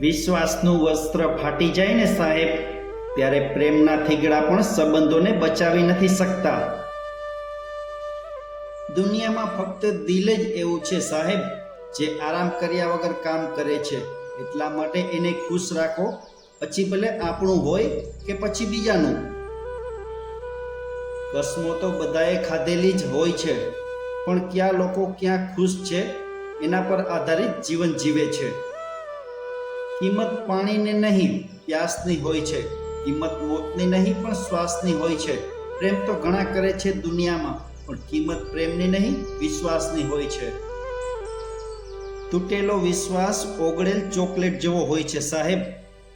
વિશ્વાસનું વસ્ત્ર ફાટી જાય ને સાહેબ, ત્યારે પ્રેમના થીગડા પણ સંબંધોને બચાવી નથી શકતા. દુનિયામાં ફક્ત દિલ જ એવું છે સાહેબ, જે આરામ કર્યા વગર કામ કરે છે. એટલા માટે એને ખુશ રાખો, પછી ભલે આપણું હોય કે પછી બીજાનું. કસમો તો બધાએ ખાધેલી જ હોય છે, પણ ક્યાં લોકો ક્યાં ખુશ છે, એના પર આધારિત જીવન જીવે છે. કિંમત પાણીને નહીં, પ્યાસની હોય છે. કિંમત મોતની નહીં, પણ શ્વાસની હોય છે. પ્રેમ તો ઘણા કરે છે દુનિયામાં, પણ કિંમત પ્રેમની નહીં, વિશ્વાસની હોય છે. તૂટેલો વિશ્વાસ ઓગળેલ ચોકલેટ જેવો હોય છે સાહેબ.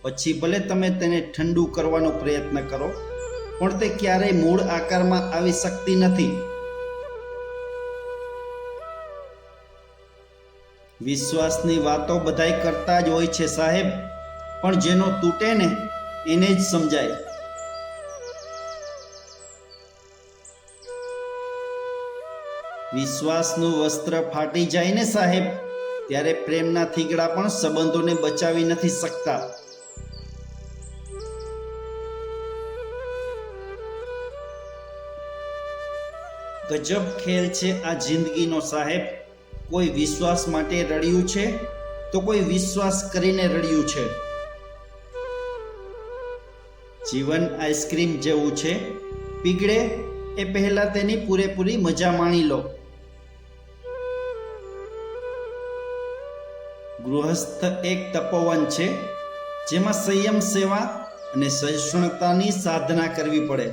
પછી ભલે તમે તેને ઠંડુ કરવાનો પ્રયત્ન કરો, પણ તે ક્યારેય મૂળ આકારમાં આવી શકતી નથી. વિશ્વાસની વાતો બધાય કરતા જ હોય છે સાહેબ. પણ જેનો તૂટે ને, એને જ સમજાય. વિશ્વાસનું વસ્ત્ર ફાટી જાય ને સાહેબ, ત્યારે પ્રેમના થીગડા પણ સંબંધોને બચાવી નથી શકતા. ગજબ ખેલ છે આ જિંદગીનો સાહેબ. કોઈ વિશ્વાસ માટે રડ્યું છે? તો કોઈ વિશ્વાસ કરીને રડ્યું છે? જીવન આઈસ્ક્રીમ જેવું છે. પીગળે એ પહેલા તેની પૂરેપૂરી મજા માણી લો. ગૃહસ્થ એક તપોવન છે, જેમાં સંયમ સેવા અને સહિષ્ણુતાની સાધના કરવી પડે.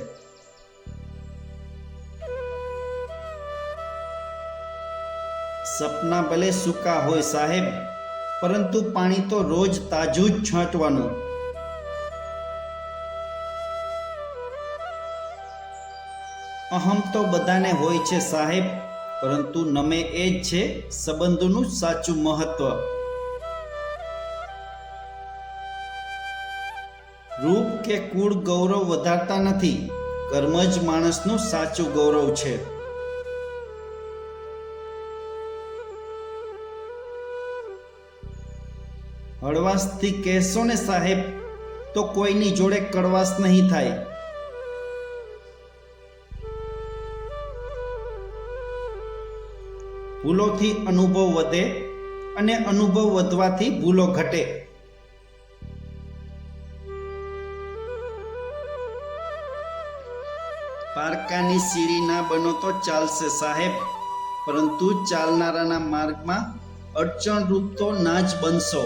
સપના ભલે સૂકા હોય સાહેબ, પરંતુ પાણી તો રોજ તાજું જ છાંટવાનું. અહમ તો બધાને હોય છે સાહેબ, પરંતુ નમે એ જ છે સંબંધોનું સાચું મહત્વ. રૂપ કે કુળ ગૌરવ વધારતા નથી, કર્મ જ માણસનું સાચું ગૌરવ છે. હળવાશથી કહેશો ને સાહેબ, તો કોઈની જોડે કડવાશ નહીં થાય. ભૂલોથી અનુભવ વધે અને અનુભવ વધવાથી ભૂલો ઘટે. પારકાની સીડી ના બનો તો ચાલશે સાહેબ, પરંતુ ચાલનારાના માર્ગમાં અડચણરૂપ તો ના જ બનશો.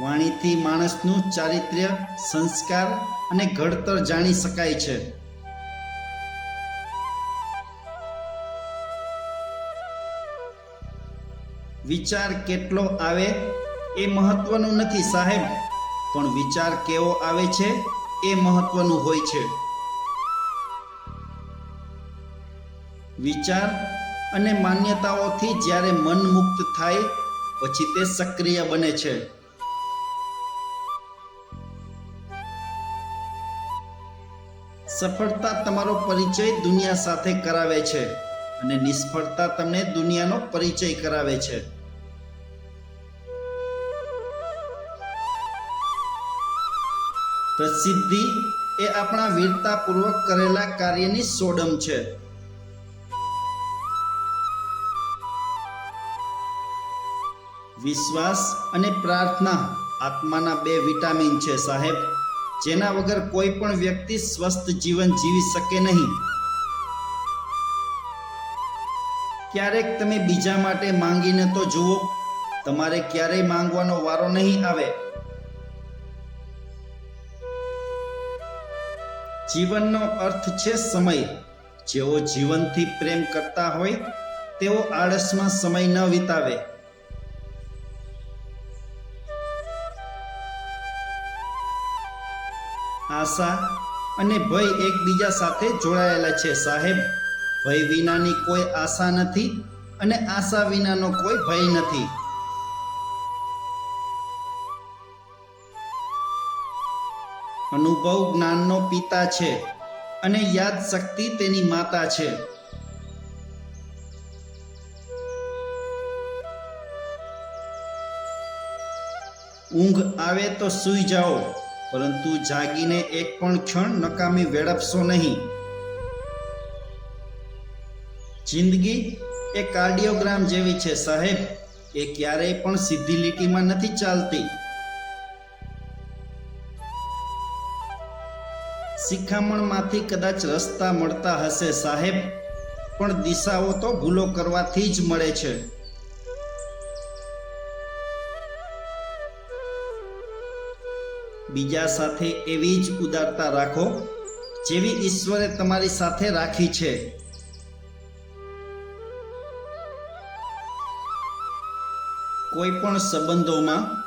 વાણીથી માણસનું ચારિત્ર્ય, સંસ્કાર અને ઘડતર જાણી શકાય છે. વિચાર કેટલો આવે એ મહત્વનું નથી સાહેબ, પણ વિચાર કેવો આવે છે એ મહત્વનું હોય છે. વિચાર અને માન્યતાઓથી જ્યારે મન મુક્ત થાય, પછી તે સક્રિય બને છે. સફળતા તમારો પરિચય દુનિયા સાથે કરાવે છે અને નિષ્ફળતા તમને દુનિયાનો પરિચય કરાવે છે. પ્રસિદ્ધિ એ આપણા વીરતાપૂર્વક કરેલા કાર્યની સોડમ છે. વિશ્વાસ અને પ્રાર્થના આત્માના બે વિટામિન છે સાહેબ. જેના વગર કોઈ પણ વ્યક્તિ સ્વસ્થ જીવન જીવી શકે નહીં. ક્યારેક તમે બીજા માટે માંગીને તો જુઓ, તમારે ક્યારેય માંગવાનો વારો નહીં આવે. જીવનનો અર્થ છે સમય. જેઓ જીવનથી પ્રેમ કરતા હોય, તેઓ આળસમાં સમય ન વિતાવે. આશા અને ભય એકબીજા સાથે જોડાયેલા છે, સાહેબ. ભય વિનાની કોઈ આશા નથી અને આશા વિનાનો કોઈ ભય નથી. અનુભવ જ્ઞાનનો પિતા છે અને યાદ શક્તિ તેની માતા છે. ઊંઘ આવે તો સૂઈ જાઓ. પરંતુ જાગીને એક પણ ક્ષણ નકામી વેડપશો નહીં. જિંદગી એ કાર્ડિયોગ્રામ જેવી છે સાહેબ, એ ક્યારેય પણ સીધી લીટીમાં નથી ચાલતી. શિખામણમાંથી કદાચ રસ્તા મળતા હશે સાહેબ, પણ દિશાઓ તો ભૂલો કરવાથી જ મળે છે. બીજા સાથે એવી જ ઉદારતા રાખો જેવી ઈશ્વરે તમારી સાથે રાખી છે. કોઈ પણ સંબંધોમાં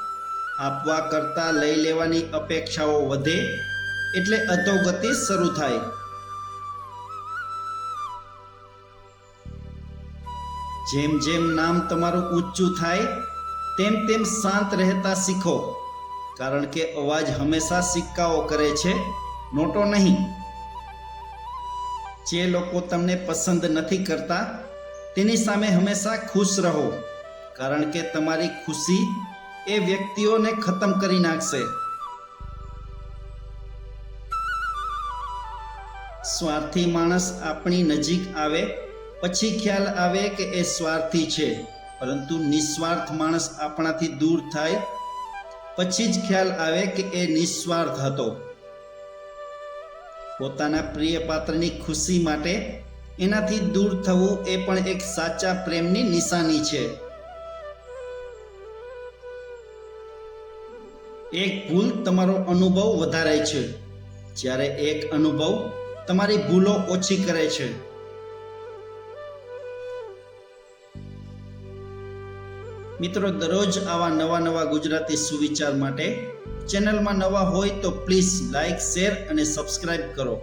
આપવા કરતા લઈ લેવાની અપેક્ષાઓ વધે એટલે અધોગતિ શરૂ થાય. જેમ જેમ નામ તમારું ઊંચું થાય, તેમ તેમ શાંત રહેતા શીખો. કારણ કે અવાજ હંમેશા સિક્કાઓ કરે છે. નોટો નહીં. જે લોકો તમને પસંદ નથી કરતા, તેની સામે હંમેશા ખુશ રહો. કારણ કે તમારી ખુશી એ વ્યક્તિઓને ખતમ કરી નાખશે. સ્વાર્થી માણસ આપણી નજીક આવે, પછી ખ્યાલ આવે કે એ સ્વાર્થી છે. પરંતુ નિસ્વાર્થ માણસ આપણાથી દૂર થાય પછી જ ખ્યાલ આવે કે એ નિસ્વાર્થ હતો. પોતાના પ્રિય પાત્રની ખુશી માટે એનાથી દૂર થવું એ પણ એક સાચા પ્રેમની નિશાની છે. એક ભૂલ તમારો અનુભવ વધારે છે. જ્યારે એક અનુભવ તમારી ભૂલો ઓછી કરે છે. મિત્રો, દરરોજ આવા નવા નવા ગુજરાતી સુવિચાર માટે ચેનલમાં નવા હોય તો પ્લીઝ લાઈક, શેર અને સબસ્ક્રાઈબ કરો.